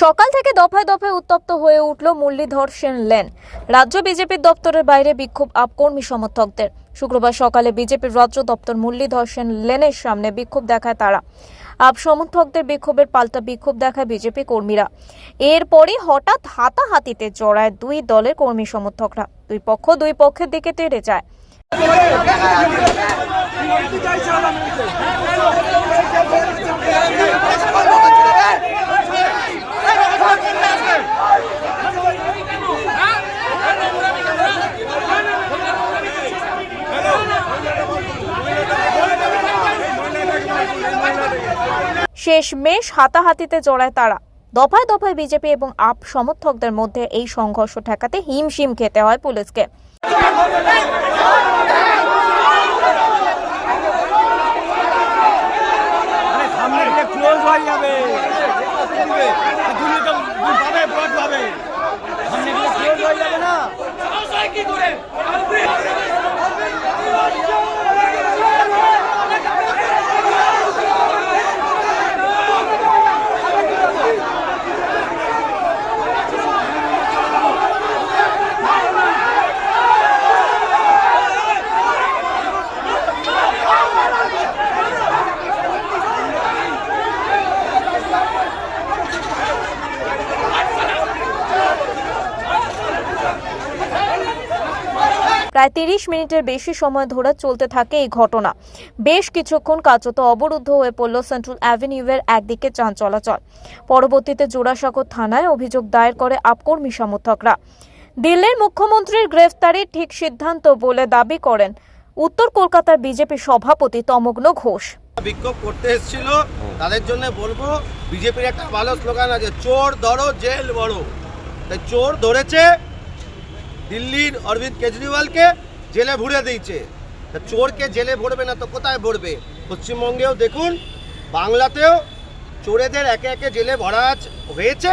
সকাল থেকে দফায় দফায় উত্তপ্ত হয়ে উঠল মুরলীধর সেন লেন রাজ্য বিজেপির দপ্তরের বাইরে বিক্ষোভ আপ কর্মী সমর্থকদের শুক্রবার সকালে বিজেপির রাজ্য দপ্তর মুরলীধর সেন লেনের সামনে বিক্ষোভ দেখায় তারা আপ সমর্থকদের বিক্ষোভের পাল্টা বিক্ষোভ দেখায় বিজেপি কর্মীরা এরপরই হঠাৎ হাতাহাতিতে জড়ায় দুই দলের কর্মী সমর্থকরা দুই পক্ষ দুই পক্ষের দিকে তেড়ে যায় শেষ মেশ হাতাহাতিতে জড়ায় তারা। দফায় দফায় বিজেপি এবং আপ সমর্থকদের মধ্যে এই সংঘর্ষ ঠেকাতে হিমশিম খেতে হয় পুলিশকে আরে সামনে গিয়ে ক্লোজ হয়ে যাবে আর দূরে তো পাবে ব্লক পাবে সামনে গিয়ে ক্লোজ হয়ে যাবে না প্রায় তিরিশ মিনিটের বেশি সময় ধরে চলতে থাকে এই ঘটনা। বেশ কিছুক্ষণ কার্যত অবরুদ্ধ হয়ে পড়ল সেন্ট্রাল অ্যাভিনিউয়ের একদিকে যান চলাচল। পরবর্তীতে জোড়াসাঁকো থানায় অভিযোগ দায়ের করে আপকর্মী সমর্থকরা দিল্লির মুখ্যমন্ত্রীর গ্রেফতারির ঠিক সিদ্ধান্ত বলে দাবি করেন উত্তর কলকাতার বিজেপি সভাপতি তমগ্ন ঘোষ। বিক্ষোভ করতে এসেছিল, তাদের জন্য বলব, বিজেপির একটা ভালো স্লোগান আছে, চোর ধরো, জেল বড় তাই চোর ধরেছে দিল্লির অরবিন্দ কেজরিওয়ালকে জেলে ভরে দিয়েছে। তা চোরকে জেলে ভরবে না তো কোথায় ভরবে? পশ্চিমবঙ্গেও দেখুন বাংলাতেও চোরেদের একে একে জেলে ভরা হয়েছে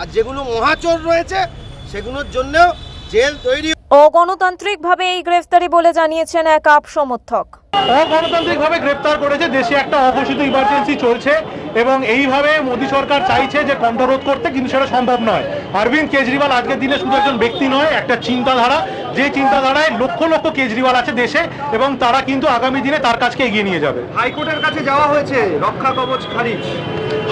আর যেগুলো মহাচোর রয়েছে সেগুলোর জন্যও জেল তৈরি অগণতান্ত্রিকভাবে এই গ্রেফতারি বলে জানিয়েছেন এক আপ সমর্থক। অগণতান্ত্রিকভাবে গ্রেফতার করেছে দেশে একটা অঘোষিত ইমার্জেন্সি চলছে। এবং এইভাবে মোদী সরকার চাইছে যে কণ্ঠরোধ করতে কিন্তু সেটা সম্ভব নয়। অরবিন্দ কেজরিওয়াল আজকের দিনে শুধু একজন ব্যক্তি নয় একটা চিন্তাধারা। যে চিন্তাধারায় লক্ষ লক্ষ কেজরিওয়াল আছে দেশে এবং তারা কিন্তু আগামী দিনে তার কাছকে এগিয়ে নিয়ে যাবে। হাইকোর্টের কাছে যাওয়া হয়েছে রক্ষা কবচ খারিজ।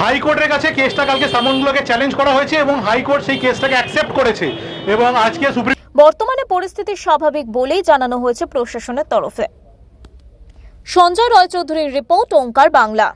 হাইকোর্টের কাছে কেসটা কালকে সামনগুলোকে চ্যালেঞ্জ করা হয়েছে এবং হাইকোর্ট সেই কেসটাকে অ্যাকসেপ্ট করেছে এবং আজকে সুপ্রিম বর্তমানে পরিস্থিতি স্বাভাবিক বলেই জানানো হয়েছে প্রশাসনের তরফে। সঞ্জয় রয় চৌধুরীর রিপোর্ট ওঙ্কার বাংলা।